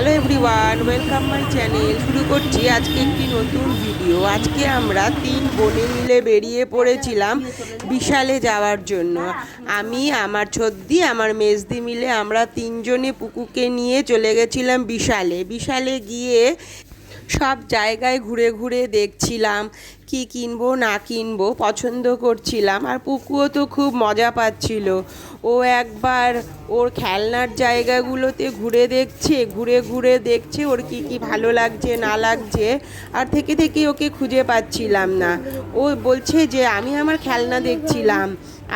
Hello everyone, welcome my channel. শুরু করছি আজকে একটি নতুন ভিডিও। আজকে আমরা তিন বোনে মিলে বেরিয়ে পড়েছিলাম বিশালে যাওয়ার জন্য। আমি, আমার ছদ্দি, আমার মেজদি মিলে আমরা তিনজনে পুকুকে নিয়ে চলে গেছিলাম বিশালে। বিশালে গিয়ে সব জায়গায় ঘুরে ঘুরে দেখছিলাম। কি কিনবো, না কিনবো, পছন্দ করছিলাম। আর পুকুও তো খুব মজা পাচ্ছিল। ও একবার ওর খেলনার জায়গাগুলোতে ঘুরে দেখছে, ঘুরে ঘুরে দেখছে ওর কি কি ভালো লাগছে, না লাগছে। আর থেকে থেকে ওকে খুঁজে পাচ্ছিলাম না। ও বলছে যে, আমি আমার খেলনা দেখছিলাম।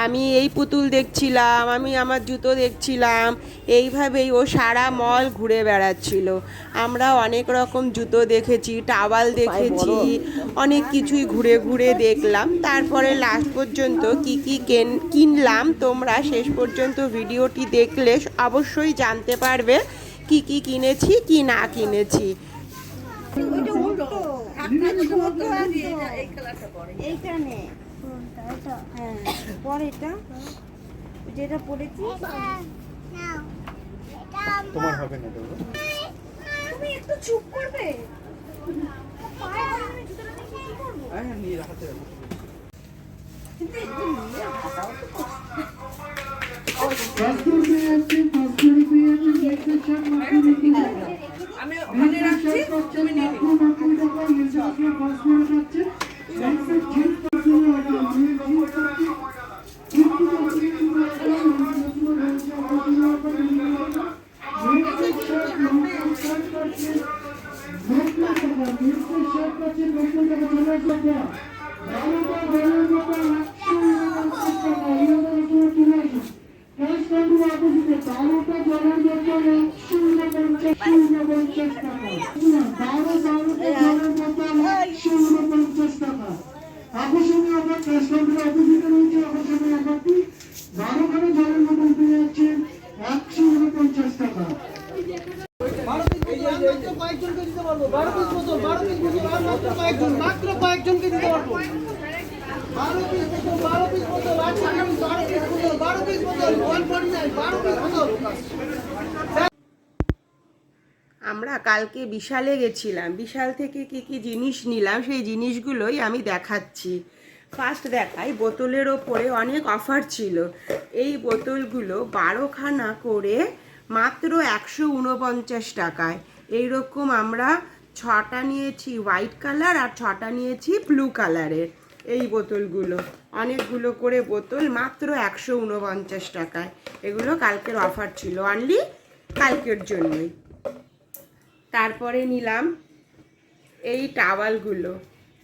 আমি এই পুতুল দেখছিলাম আমি আমার জুতো দেখছিলাম। এইভাবেই ও সারা মল ঘুরে বেড়াচ্ছিল। আমরা অনেক রকম জুতো দেখেছি টাওয়াল দেখেছি অনেক কিছুই ঘুরে ঘুরে দেখলাম। তারপরে লাস্ট পর্যন্ত কি কি কেন কিনলাম তোমরা শেষ পর্যন্ত ভিডিওটি দেখলে অবশ্যই জানতে পারবে কি কি কিনেছি কি না কিনেছি। ওইটা উল্টো একটা উল্টো এইখানে হ্যাঁ যেটা পড়েছি তোমার হবে না তুমি একটু চুপ করবে। হ্যাঁ নিয়ে রাখাতে হবে আমি ওখানে রাখছি তুমি নিয়ে নিও। আকর্ষণীয় অফার ক্যাশ কাউন্টার অপোজিটে রয়েছে আকর্ষণীয় অফারটি বারো খানে জলের বোতল পেয়ে যাচ্ছেন একশো উনপঞ্চাশ টাকা কয়েকজনকে দিতে পারব বারো পিস বোতল বারো কয়েকজন, মাত্র কয়েকজনকে দিতে পারব। আমরা কালকে বিশালে গেছিলাম। বিশাল থেকে কি কি জিনিস নিলাম, সেই জিনিসগুলোই আমি দেখাচ্ছি। ফার্স্ট দেখাই, বোতলের ওপরে অনেক অফার ছিল। এই বোতলগুলো বারোখানা করে মাত্র একশো উনপঞ্চাশ টাকায়। এইরকম আমরা ছটা নিয়েছি হোয়াইট কালার আর ছটা নিয়েছি ব্লু কালারের এই বোতলগুলো, অনেকগুলো করে বোতল, মাত্র একশো উনপঞ্চাশ টাকায়। এগুলো কালকের অফার ছিল অনলি কালকের জন্যই। তারপরে নিলাম এই টাওয়ালগুলো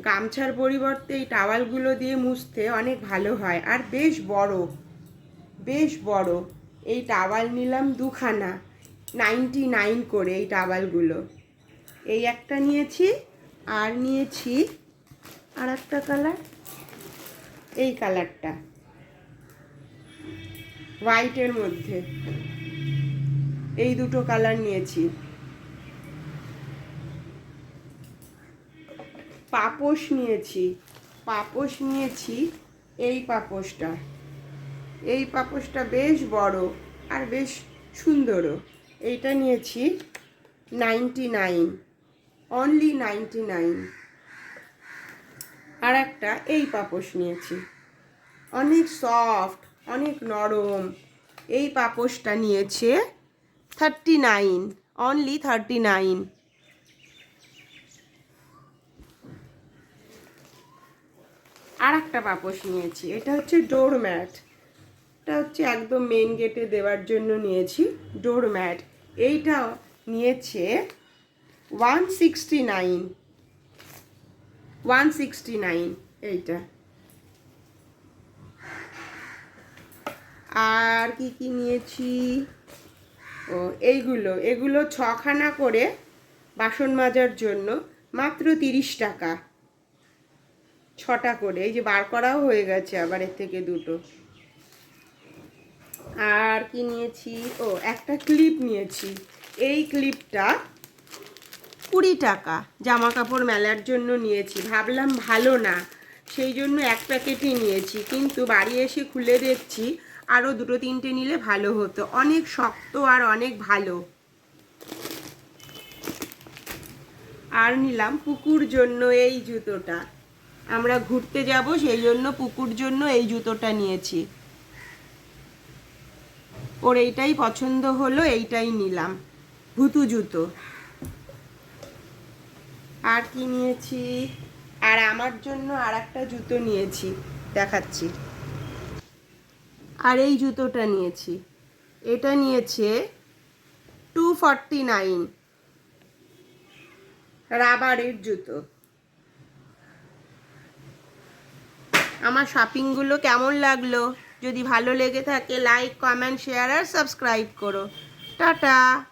গামছার পরিবর্তে এই টাওয়ালগুলো দিয়ে মুছতে অনেক ভালো হয়, আর বেশ বড় বেশ বড়। এই টাওয়াল নিলাম দুখানা নাইনটি নাইন করে এই টাওয়ালগুলো এই একটা নিয়েছি, আর নিয়েছি আর একটা কালার এই কালারটা হোয়াইটের মধ্যে। এই দুটো কালার নিয়েছি। পাপোশ নিয়েছি। পাপোশ নিয়েছি, এই পাপোশটা। এই পাপোশটা বেশ বড় আর বেশ সুন্দরও। এইটা নিয়েছি ninety nine only ninety nine আর একটা এই পাপোশ নিয়েছি। অনেক সফট অনেক নরম। এই পাপোশটা নিয়েছে thirty nine only thirty nine আর একটা পাপোশ নিয়েছি, এটা হচ্ছে ডোর ম্যাট এটা হচ্ছে একদম মেন গেটে দেওয়ার জন্য নিয়েছি ডোর ম্যাট এইটা নিয়েছে one sixty nine one sixty nine এইটা। আর কি কি নিয়েছি? ও, এইগুলো। এগুলো ছখানা করে বাসন মাজার জন্য মাত্র তিরিশ টাকা। ছটা করে। এই যে বার করাও হয়ে গেছে আবার এর থেকে দুটো। আর কি নিয়েছি? ও, একটা ক্লিপ নিয়েছি। এই ক্লিপটা কুড়ি টাকা জামা কাপড় মেলার জন্য নিয়েছি। ভাবলাম ভালো না, সেই জন্য এক প্যাকেটই নিয়েছি। কিন্তু বাড়ি এসে খুলে দেখছি আরও দুটো তিনটে নিলে ভালো হতো। অনেক শক্ত আর অনেক ভালো। আর নিলাম পুকুর জন্য এই জুতোটা। আমরা ঘুরতে যাব, সেই জন্য পুকুর জন্য এই জুতোটা নিয়েছি। ওর এইটাই পছন্দ হলো, এইটাই নিলাম। ভুতু জুতো। আর কি নিয়েছি? আর আমার জন্য আর একটা জুতো নিয়েছি। দেখাচ্ছি। আর এই জুতোটা নিয়েছি। এটা নিয়েছে টু ফর্টি নাইন রাবারের জুতো। আমার শপিংগুলো কেমন লাগল? যদি ভালো লেগে থাকে লাইক কমেন্ট শেয়ার আর সাবস্ক্রাইব করো। টাটা!